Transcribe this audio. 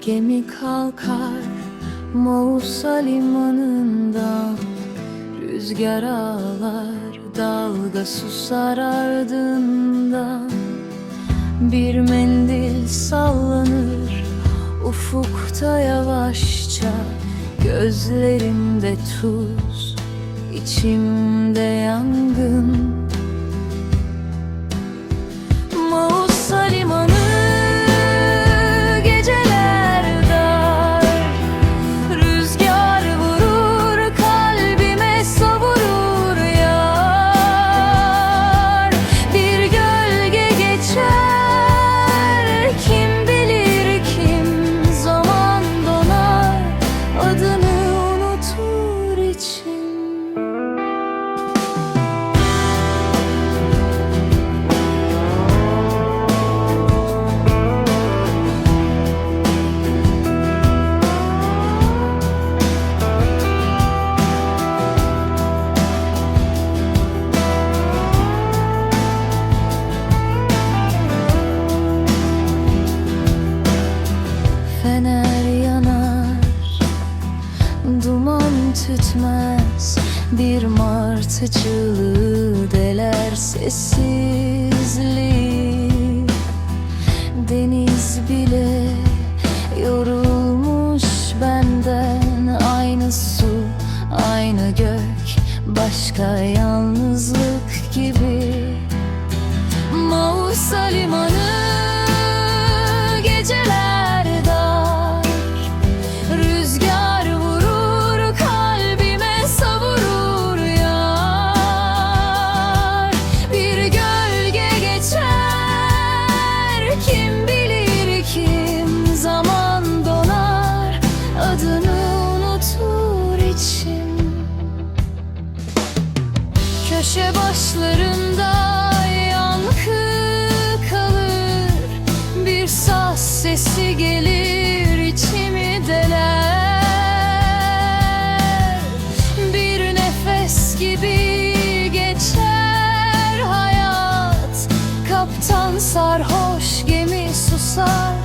Gemi kalkar Mausa limanından Rüzgar ağlar Dalga susar ardından Bir mendil sallanır Ufukta yavaşça Gözlerimde tuz içimde yangın Bir martı çığlığı deler sessizliği. Deniz bile yorulmuş benden. Aynı su, aynı gök Başka yalnızlık Köşe başlarında yankı kalır. Bir saz sesi gelir içimi deler. Bir nefes gibi geçer hayat. Kaptan sarhoş gemi susar